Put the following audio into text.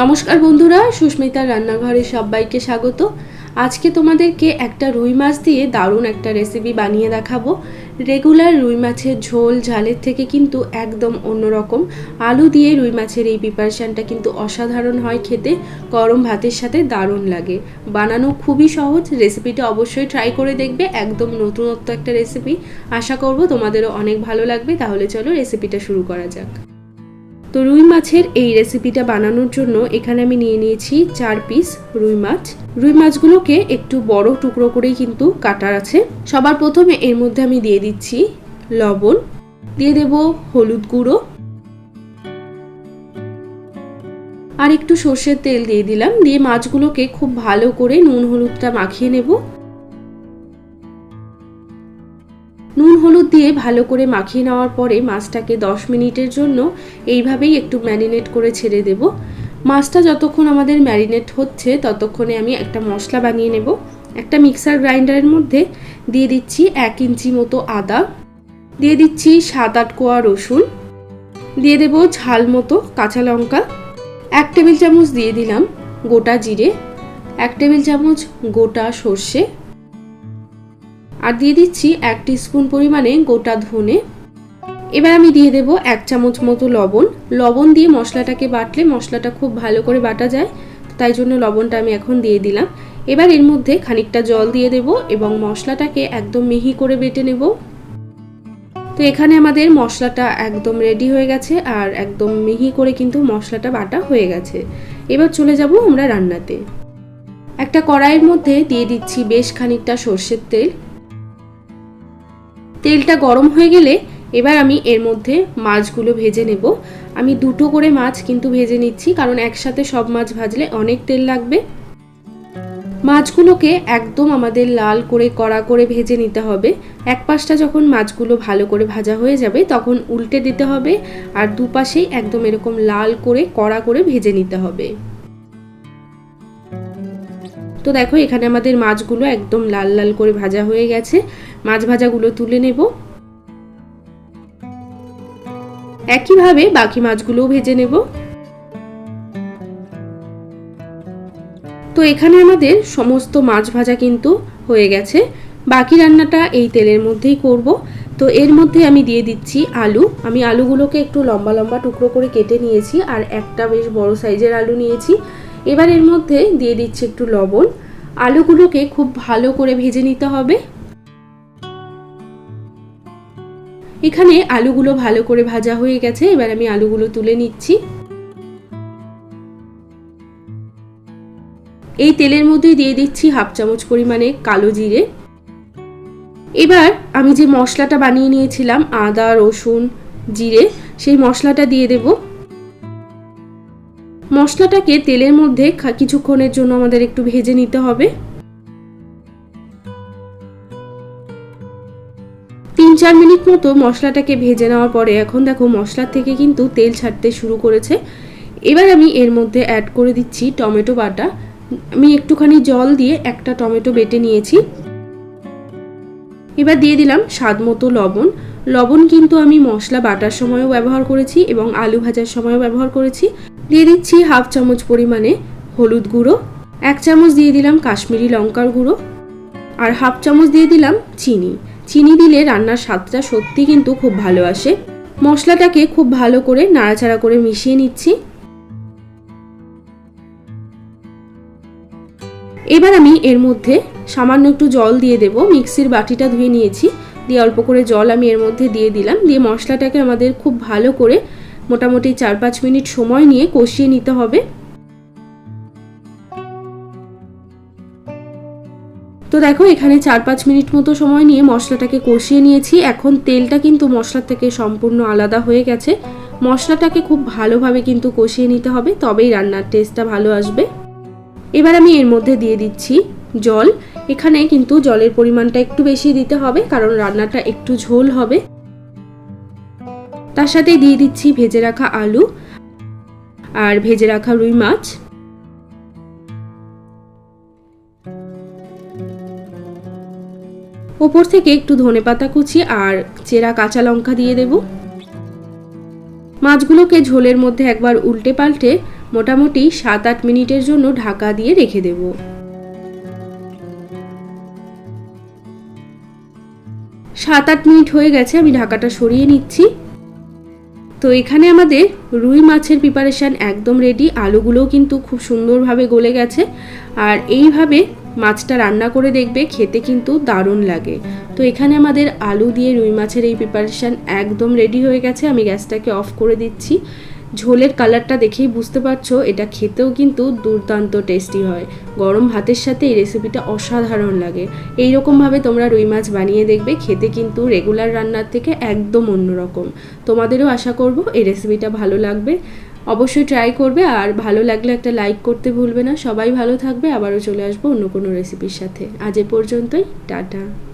নমস্কার বন্ধুরা, সুস্মিতার রান্নাঘরে সবাইকে স্বাগত। আজকে তোমাদেরকে একটা রুই মাছ দিয়ে দারুণ একটা রেসিপি বানিয়ে দেখাবো। রেগুলার রুই মাছের ঝোল ঝালের থেকে কিন্তু একদম অন্যরকম। আলু দিয়ে রুই মাছের এই প্রিপারেশানটা কিন্তু অসাধারণ হয় খেতে। গরম ভাতের সাথে দারুণ লাগে। বানানো খুবই সহজ। রেসিপিটা অবশ্যই ট্রাই করে দেখবে। একদম নতুনত্ব একটা রেসিপি আশা করব তোমাদেরও অনেক ভালো লাগবে। তাহলে চলো রেসিপিটা শুরু করা যাক। তো রুই মাছের এই রেসিপিটা বানানোর জন্য এখানে আমি নিয়ে নিয়েছি চার পিস রুই মাছ। রুই মাছগুলোকে একটু বড় টুকরো করেই কিন্তু কাটার আছে। সবার প্রথমে এর মধ্যে আমি দিয়ে দিচ্ছি লবণ। দিয়ে দেব হলুদ গুঁড়ো। আর একটু সর্ষের তেল দিয়ে দিলাম। দিয়ে মাছগুলোকে খুব ভালো করে নুন হলুদটা মাখিয়ে নেব। হলুদ দিয়ে ভালো করে মাখিয়ে নেওয়ার পরে মাছটাকে 10 মিনিটের জন্য এইভাবেই একটু ম্যারিনেট করে ছেড়ে দেব। মাছটা যতক্ষণ আমাদের ম্যারিনেট হচ্ছে, ততক্ষণে আমি একটা মশলা বানিয়ে নেব। একটা মিক্সার গ্রাইন্ডারের মধ্যে দিয়ে দিচ্ছি এক ইঞ্চি মতো আদা, দিয়ে দিচ্ছি সাত আট কোয়া রসুন, দিয়ে দেব ঝাল মতো কাঁচা লঙ্কা, এক টেবিল চামচ দিয়ে দিলাম গোটা জিরে, এক টেবিল চামচ গোটা সর্ষে আর দিয়ে দিচ্ছি এক স্পুন পরিমাণে গোটা ধনে। এবার আমি দিয়ে দেব এক চামচ মতো লবণ। লবণ দিয়ে মশলাটাকে বাটলে মশলাটা খুব ভালো করে বাটা যায়, তাই জন্য লবণটা আমি এখন দিয়ে দিলাম। এবার এর মধ্যে খানিকটা জল দিয়ে দেব এবং মশলাটাকে একদম মিহি করে বেটে নেব। তো এখানে আমাদের মশলাটা একদম রেডি হয়ে গেছে আর একদম মিহি করে কিন্তু মশলাটা বাটা হয়ে গেছে। এবার চলে যাব আমরা রান্নাতে। একটা কড়াইয়ের মধ্যে দিয়ে দিচ্ছি বেশ খানিকটা সর্ষের তেল। তেলটা গরম হয়ে গেলে এবার আমি এর মধ্যে মাছগুলো ভেজে নেব। আমি দুটো করে মাছ কিন্তু ভেজে নিচ্ছি, কারণ একসাথে সব মাছ ভাজলে অনেক তেল লাগবে। মাছগুলোকে একদম আমাদের লাল করে, কড়া করে ভেজে নিতে হবে। এক পাশটা যখন মাছগুলো ভালো করে ভাজা হয়ে যাবে, তখন উল্টে দিতে হবে আর দুপাশেই একদম এরকম লাল করে, কড়া করে ভেজে নিতে হবে। তো দেখো, এখানে আমাদের মাছগুলো একদম লাল লাল করে ভাজা হয়ে গেছে। মাছ ভাজাগুলো তুলে নেব। একইভাবে বাকি মাছগুলোও ভেজে নেব। তো এখানে আমাদের সমস্ত মাছ ভাজা কিন্তু হয়ে গেছে। বাকি রান্নাটা এই তেলের মধ্যেই করব। তো এর মধ্যে আমি দিয়ে দিচ্ছি আলু। আমি আলুগুলোকে একটু লম্বা লম্বা টুকরো করে কেটে নিয়েছি আর একটা বেশ বড় সাইজের আলু নিয়েছি। এবার এর মধ্যে দিয়ে দিচ্ছি একটু লবণ। আলুগুলোকে খুব ভালো করে ভেজে নিতে হবে। এখানে আলুগুলো ভালো করে ভাজা হয়ে গেছে, এবার আমি আলুগুলো তুলে নিচ্ছি। এই তেলের মধ্যে দিয়ে দিচ্ছি হাফ চামচ পরিমাণে কালো জিরে। এবার আমি যে মশলাটা বানিয়ে নিয়েছিলাম, আদা, রসুন, জিরে, সেই মশলাটা দিয়ে দেব। মশলাটাকে তেলের মধ্যে কিছুক্ষণের জন্য আমাদের একটু ভেজে নিতে হবে। চার মিনিট মতো মশলাটাকে ভেজে নেওয়ার পরে এখন দেখো মশলার থেকে কিন্তু তেল ছাড়তে শুরু করেছে। এবার আমি এর মধ্যে অ্যাড করে দিচ্ছি টমেটো বাটা। আমি একটুখানি জল দিয়ে একটা টমেটো বেটে নিয়েছি। এবার দিয়ে দিলাম স্বাদ মতো লবণ। লবণ কিন্তু আমি মশলা বাটার সময়ও ব্যবহার করেছি এবং আলু ভাজার সময়ও ব্যবহার করেছি। দিয়ে দিচ্ছি হাফ চামচ পরিমাণে হলুদ গুঁড়ো। এক চামচ দিয়ে দিলাম কাশ্মীরি লঙ্কার গুঁড়ো। আর হাফ চামচ দিয়ে দিলাম চিনি। চিনি দিলে রান্নার স্বাদটা সত্যি কিন্তু খুব ভালো আসে। মশলাটাকে খুব ভালো করে নাড়াচাড়া করে মিশিয়ে নিচ্ছি। এবার আমি এর মধ্যে সামান্য একটু জল দিয়ে দেব। মিক্সির বাটিটা ধুয়ে নিয়েছি। দিয়ে অল্প করে জল আমি এর মধ্যে দিয়ে দিলাম। দিয়ে মশলাটাকে আমাদের খুব ভালো করে মোটামুটি চার পাঁচ মিনিট সময় নিয়ে কষিয়ে নিতে হবে। তো দেখো, এখানে চার পাঁচ মিনিট মতো সময় নিয়ে মশলাটাকে কষিয়ে নিয়েছি। এখন তেলটা কিন্তু মশলার থেকে সম্পূর্ণ আলাদা হয়ে গেছে। মশলাটাকে খুব ভালোভাবে কিন্তু কষিয়ে নিতে হবে, তবেই রান্নার টেস্টটা ভালো আসবে। এবার আমি এর মধ্যে দিয়ে দিচ্ছি জল। এখানে কিন্তু জলের পরিমাণটা একটু বেশি দিতে হবে, কারণ রান্নাটা একটু ঝোল হবে। তার সাথে দিয়ে দিচ্ছি ভেজে রাখা আলু আর ভেজে রাখা রুই মাছ। ওপর থেকে একটু ধনে পাতা কুচি আর চেরা কাঁচা লঙ্কা দিয়ে দেব। মাছগুলোকে ঝোলের মধ্যে একবার উল্টে পাল্টে মোটামুটি সাত আট মিনিটের জন্য ঢাকা দিয়ে রেখে দেব। সাত আট মিনিট হয়ে গেছে, আমি ঢাকাটা সরিয়ে নিচ্ছি। তো এখানে আমাদের রুই মাছের প্রিপারেশান একদম রেডি আলুগুলোও কিন্তু খুব সুন্দরভাবে গলে গেছে। আর এইভাবে মাছটা রান্না করে দেখবে, খেতে কিন্তু দারুণ লাগে। তো এখানে আমাদের আলু দিয়ে রুই মাছের এই প্রিপারেশান একদম রেডি হয়ে গেছে। আমি গ্যাসটাকে অফ করে দিচ্ছি। ঝোলের কালারটা দেখেই বুঝতে পারছ, এটা খেতেও কিন্তু দুর্দান্ত টেস্টি হয়। গরম ভাতের সাথে এই রেসিপিটা অসাধারণ লাগে। এই রকমভাবে তোমরা রুই মাছ বানিয়ে দেখবে, খেতে কিন্তু রেগুলার রান্নার থেকে একদম অন্যরকম। তোমাদেরও আশা করব এই রেসিপিটা ভালো লাগবে। অবশ্যই ট্রাই করবে আর ভালো লাগলে একটা লাইক করতে ভুলবে না। সবাই ভালো থাকবে, আবারও চলে আসব অন্য কোনো রেসিপির সাথে। আজ এ পর্যন্তই, টাটা।